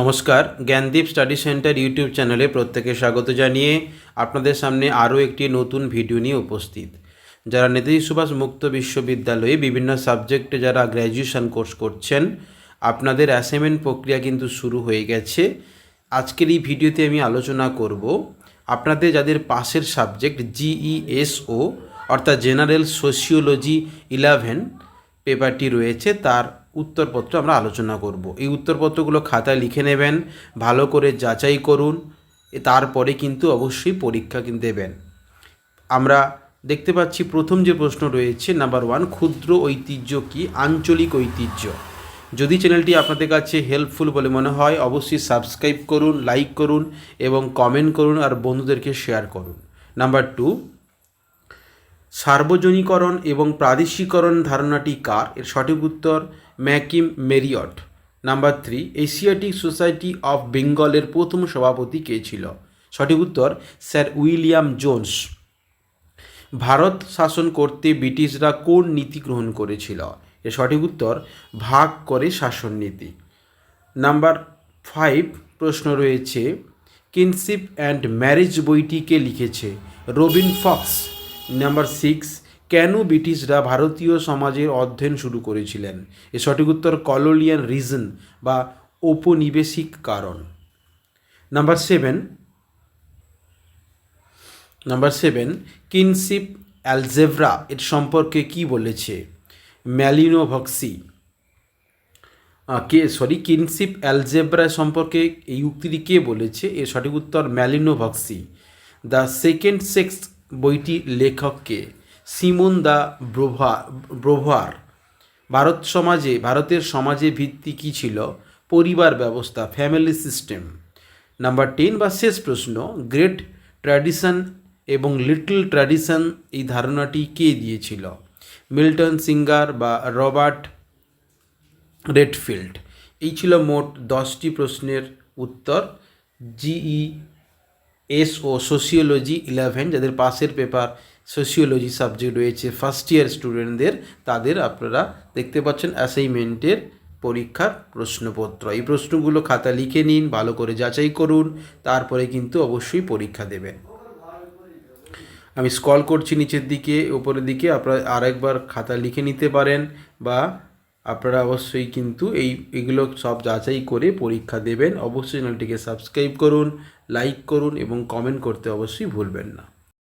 নমস্কার, Gyandeep study centre YouTube চ্যানেলে প্রত্যেকে স্বাগত জানিয়ে আপনাদের সামনে আরও একটি নতুন ভিডিও নিয়ে উপস্থিত। যারা নেতাজি সুভাষ মুক্ত বিশ্ববিদ্যালয়ে বিভিন্ন সাবজেক্টে যারা গ্র্যাজুয়েশন কোর্স করছেন, আপনাদের অ্যাসাইনমেন্ট প্রক্রিয়া কিন্তু শুরু হয়ে গেছে। আজকের এই ভিডিওতে আমি আলোচনা করব আপনাদের যাদের পাশের সাবজেক্ট জিইএসও, অর্থাৎ জেনারেল সোশিওলজি ইলেভেন পেপারটি রয়েছে, তার উত্তরপত্র আমরা আলোচনা করব। এই উত্তরপত্রগুলো খাতায় লিখে নেবেন, ভালো করে যাচাই করুন তারপরে কিন্তু অবশ্যই পরীক্ষা কিন্তু দেবেন। আমরা দেখতে পাচ্ছি প্রথম যে প্রশ্ন রয়েছে, নাম্বার ওয়ান, ক্ষুদ্র ঐতিহ্য কি? আঞ্চলিক ঐতিহ্য। যদি চ্যানেলটি আপনাদের কাছে হেল্পফুল বলে মনে হয়, অবশ্যই সাবস্ক্রাইব করুন, লাইক করুন এবং কমেন্ট করুন আর বন্ধুদেরকে শেয়ার করুন। নাম্বার টু সার্বজনীকরণ এবং প্রাদেশিকরণ ধারণাটি কার? এর সঠিক উত্তর, McKim Marriott. Number three, Asiatic Society of বেঙ্গলের প্রথম সভাপতি কে ছিল? সঠিক উত্তর, স্যার উইলিয়াম জোন্স। ভারত শাসন করতে ব্রিটিশরা কোন নীতি গ্রহণ করেছিল? এর সঠিক উত্তর, ভাগ করে শাসন নীতি। নাম্বার ফাইভ, প্রশ্ন রয়েছে, কিনশিপ অ্যান্ড ম্যারেজ বইটিকে লিখেছে? রবিন ফক্স। নাম্বার সিক্স কেন ব্রিটিশরা ভারতীয় সমাজের অধ্যয়ন শুরু করেছিলেন? এর সঠিক উত্তর কলোলিয়ান রিজন বা ঔপনিবেশিক কারণ। Number seven number seven kinship algebra এর সম্পর্কে কি বলেছে? ম্যালিনোভক্সি কে সরি কিনশিপ অ্যালজেব্রা সম্পর্কে এই উক্তিটি কে বলেছে? এর সঠিক উত্তর ম্যালিনোভক্সি দ্য সেকেন্ড সেক্স বইটি লেখককে সিমন দা ব্রোভা ব্রোভার ভারত সমাজে ভারতের সমাজে ভিত্তি কী ছিল? পরিবার ব্যবস্থা ফ্যামিলি সিস্টেম নাম্বার টেন বা শেষ প্রশ্ন গ্রেট ট্র্যাডিশন এবং লিটল ট্র্যাডিশন এই ধারণাটি কে দিয়েছিল? মিল্টন সিঙ্গার বা রবার্ট রেডফিল্ড। এই ছিল মোট দশটি প্রশ্নের উত্তর। GE S O sociology eleven, যাদের পাশের পেপার সোশিওলজি সাবজেক্ট রয়েছে ফার্স্ট ইয়ার স্টুডেন্টদের তাদের আপনারা দেখতে পাচ্ছেন অ্যাসাইনমেন্টের পরীক্ষার প্রশ্নপত্র। এই প্রশ্নগুলো খাতা লিখে নিন, ভালো করে যাচাই করুন, তারপরে কিন্তু অবশ্যই পরীক্ষা দেবেন। আমি স্কল করছি নিচের দিকে, উপরের দিকে, আপনারা আরেকবার খাতা লিখে নিতে পারেন বা আপনারা অবশ্যই কিন্তু এই, এগুলো সব যাচাই করে পরীক্ষা দেবেন। অবশ্যই চ্যানেলটিকে সাবস্ক্রাইব করুন, লাইক করুন এবং কমেন্ট করতে অবশ্যই ভুলবেন না।